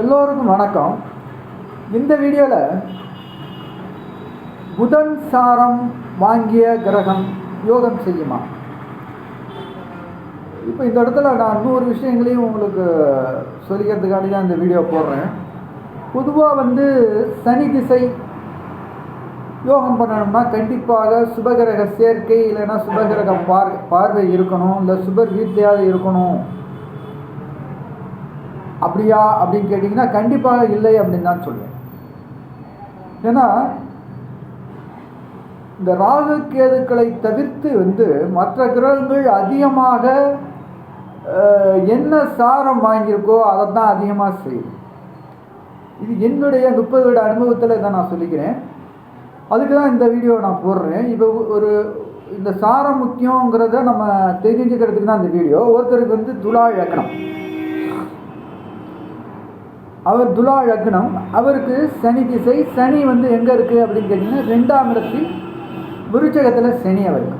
எல்லோருக்கும் வணக்கம். இந்த வீடியோவில் புதன் சாரம் வாங்கிய கிரகம் யோகம் செய்யுமா? இப்போ இந்த இடத்துல நான் நூறு விஷயங்களையும் உங்களுக்கு சொல்லிக்கிறதுக்காண்டி தான் இந்த வீடியோ போடுறேன். பொதுவாக வந்து சனி திசை யோகம் பண்ணணும்னா கண்டிப்பாக சுபகிரக சேர்க்கை இல்லைன்னா சுபகிரக பார் பார்வை இருக்கணும். இல்லை சுபர் வீட்டையாவது இருக்கணும். அப்படியா அப்படின்னு கேட்டிங்கன்னா கண்டிப்பாக இல்லை அப்படின்னு தான் சொல்லுவேன் ஏன்னா இந்த ராகு கேதுக்களை தவிர்த்து வந்து மற்ற கிரகங்கள் அதிகமாக என்ன சாரம் வாங்கியிருக்கோ அதை தான் அதிகமாக செய்யும். இது என்னுடைய முப்பது வீடு அனுபவத்தில் இதை நான் சொல்லிக்கிறேன். அதுக்கு தான் இந்த வீடியோ நான் போடுறேன். இப்போ ஒரு இந்த சாரம் முக்கியங்கிறத நம்ம தெரிஞ்சுக்கிறதுக்கு தான் இந்த வீடியோ. ஒருத்தருக்கு வந்து துலா இலக்கணம். அவர் துலா லக்னம் அவருக்கு சனி திசை சனி வந்து எங்கே இருக்குது அப்படின்னு கேட்டிங்கன்னா ரெண்டாம் இடத்தில் விருச்சகத்தில் சனி அவருக்கு.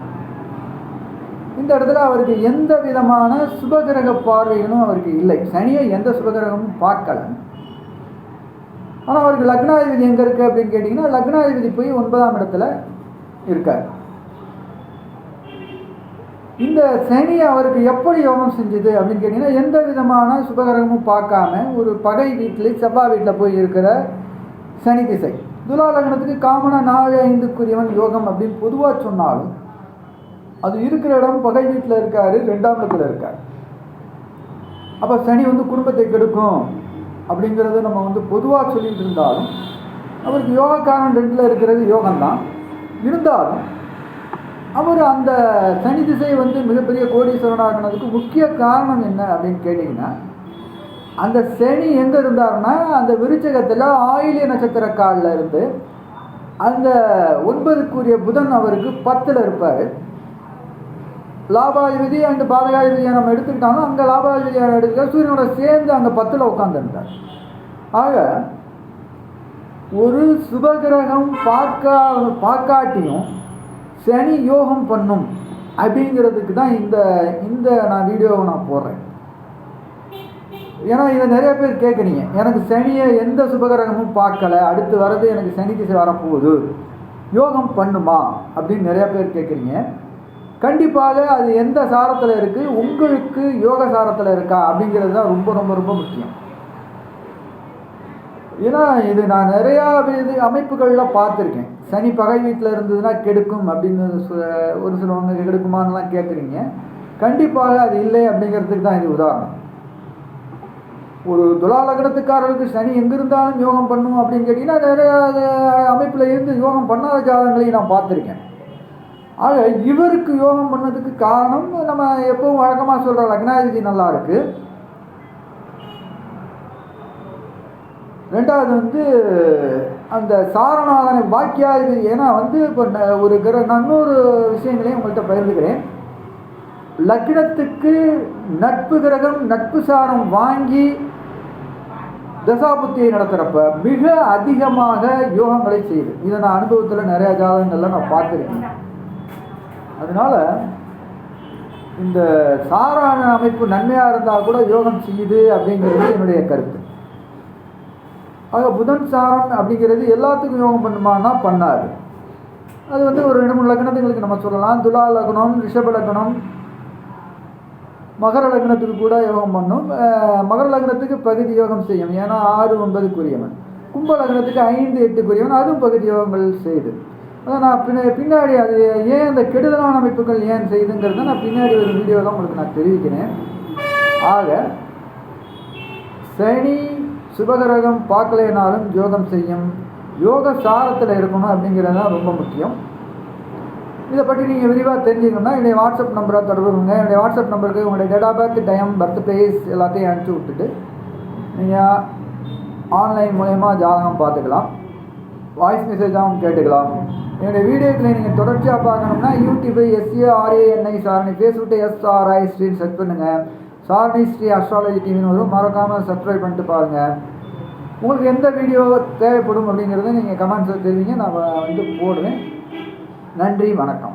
இந்த இடத்துல அவருக்கு எந்த விதமான சுபகிரக பார்வைகளும் அவருக்கு இல்லை. சனியை எந்த சுபகிரகமும் பார்க்கல. ஆனால் அவருக்கு லக்னாதிபதி எங்கே இருக்குது அப்படின்னு கேட்டிங்கன்னா லக்னாதிபதி போய் ஒன்பதாம் இடத்துல இருக்கார். இந்த சனி அவருக்கு எப்படி யோகம் செஞ்சது அப்படின்னு கேட்டிங்கன்னா எந்த விதமான சுபகரகமும் பார்க்காம ஒரு பகை வீட்டில் செவ்வாய் வீட்டில் போய் இருக்கிற சனி திசை. துலா லக்னத்துக்கு காமனாக நாலு ஐந்துக்குரியவன் யோகம் அப்படின்னு பொதுவாக சொன்னாலும் அது இருக்கிற இடம் பகை வீட்டில் இருக்காரு ரெண்டாம் இடத்துல இருக்கார். அப்போ சனி வந்து குடும்பத்தை கெடுக்கும் அப்படிங்கிறத நம்ம வந்து பொதுவாக சொல்லிட்டு இருந்தாலும் அவருக்கு யோகக்காரன் ரெண்டில் இருக்கிறது யோகம்தான். இருந்தாலும் அவர் அந்த சனி திசை வந்து மிகப்பெரிய கோடீஸ்வரனாகினதுக்கு முக்கிய காரணம் என்ன அப்படின்னு கேட்டிங்கன்னா அந்த சனி எங்கே இருந்தாருன்னா அந்த விருச்சகத்தில் ஆயிலிய நட்சத்திர காலில் இருந்து அந்த ஒன்பதுக்குரிய புதன் அவருக்கு பத்தில் இருப்பார். லாபாதிபதி அண்ட் பாதகாதிபதியை நம்ம எடுத்துக்கிட்டாலும் அங்கே லாபாதிபதியாக எடுத்துக்க சூரியனோட சேர்ந்து அங்கே பத்தில் உட்காந்துருந்தார் ஆக ஒரு சுபகிரகம் பார்க்கா பார்க்காட்டியும் சனி யோகம் பண்ணும் அப்படிங்கிறதுக்கு தான் இந்த இந்த நான் வீடியோவை நான் போடுறேன். ஏன்னா இதை நிறைய பேர் கேட்குறீங்க. எனக்கு சனியை எந்த சுபகிரகமும் பார்க்கல அடுத்து வர்றது எனக்கு சனி திசை வரப்போகுது. யோகம் பண்ணுமா அப்படின்னு நிறைய பேர் கேட்குறீங்க. கண்டிப்பாக அது எந்த சாரத்தில் இருக்குது உங்களுக்கு யோக சாரத்தில் இருக்கா? அப்படிங்கிறது தான் ரொம்ப ரொம்ப ரொம்ப முக்கியம். ஏன்னா இது நான் நிறையா இது அமைப்புகளில் பார்த்துருக்கேன். சனி பகை வீட்டில் இருந்ததுன்னா கெடுக்கும் அப்படின்னு சொ- ஒரு சிலவங்க கெடுக்குமான்னுலாம் கேட்குறீங்க. கண்டிப்பாக அது இல்லை அப்படிங்கிறதுக்கு தான் இது உதாரணம். ஒரு துலா லக்னத்துக்காரருக்கு சனி எங்கே இருந்தாலும் யோகம் பண்ணும் அப்படின்னு கேட்டிங்கன்னா நிறைய அமைப்பில் இருந்து யோகம் பண்ணாத ஜாதகங்களையும் நான் பார்த்துருக்கேன். ஆக இவருக்கு யோகம் பண்ணதுக்கு காரணம் நம்ம எப்பவும் வழக்கமாக சொல்கிற லக்னாதிபதி நல்லா இருக்குது ரெண்டாவது வந்து அந்த சாரநாதனை பாக்கியாதிபதி. ஏன்னா வந்து இப்போ ந- ஒரு கிர நான் இன்னொரு விஷயங்களையும் உங்கள்கிட்ட பகிர்ந்துக்கிறேன். லக்னத்துக்கு நட்பு கிரகம் நட்பு சாரம் வாங்கி தசாபுத்தியை நடத்துகிறப்ப மிக அதிகமாக யோகங்களை செய்யுது. இதை நான் அனுபவத்தில் நிறைய ஜாதகங்கள்லாம் நான் பார்த்துருக்கேன். அதனால இந்த சாரான அமைப்பு நன்மையாக இருந்தால் கூட யோகம் செய்யுது அப்படிங்கிறது என்னுடைய கருத்து. ஆக புதன் சாரம் அப்படிங்கிறது எல்லாத்துக்கும் யோகம் பண்ணுமானா பண்ணாது. அது வந்து ஒரு ரெண்டு மூணு லக்னத்துங்களுக்கு நம்ம சொல்லலாம். துலா லக்னம் ரிஷப லக்னம் மகர லக்னத்துக்கு கூட யோகம் பண்ணும். மகர லக்னத்துக்கு பகுதி யோகம் செய்யும். ஏன்னா ஆறு ஒன்பதுக்குரியவன். கும்ப லக்னத்துக்கு ஐந்து எட்டுக்குரியவன். அதுவும் பகுதி யோகங்கள் செய்யுது அதான் நான் பின்ன பின்னாடி அது ஏன் அந்த கெடுதலான அமைப்புகள் ஏன் செய்யுதுங்கிறத நான் பின்னாடி ஒரு வீடியோ தான் உங்களுக்கு நான் தெரிவிக்கிறேன். ஆக சனி சுபகிரகம் பார்க்கலைனாலும் யோகம் செய்யும். யோக சாரத்தில் இருக்கணும் அப்படிங்கிறது தான் ரொம்ப முக்கியம். இதை பற்றி நீங்கள் விரிவாக தெரிஞ்சுக்கணும்னா என்னுடைய வாட்ஸ்அப் நம்பரை தொடர்புங்க என்னுடைய வாட்ஸ்அப் நம்பருக்கு உங்களுடைய date of birth time birth place எல்லாத்தையும் அனுப்பிச்சி விட்டுட்டு நீங்கள் ஆன்லைன் மூலயமா ஜாதகம் பார்த்துக்கலாம். வாய்ஸ் மெசேஜாகவும் கேட்டுக்கலாம். என்னுடைய வீடியோக்களை நீங்கள் தொடர்ச்சியாக பார்க்கணும்னா யூடியூபை எஸ்ஏஆர்ஏஎன்ஐ சாரணி ஃபேஸ்புக்கை எஸ்ஆர்ஐ ஸ்ட்ரீன் செக் பண்ணுங்கள் சாரணி ஸ்ரீ அஸ்ட்ராலஜி டிவின்னு வரும். மறக்காமல் சப்ஸ்கிரைப் பண்ணிட்டு பாருங்கள் உங்களுக்கு எந்த வீடியோ தேவைப்படும் அப்படிங்கிறத நீங்கள் கமெண்ட்ஸில் தெரிவிங்க. நான் வந்து போடுவேன். நன்றி வணக்கம்.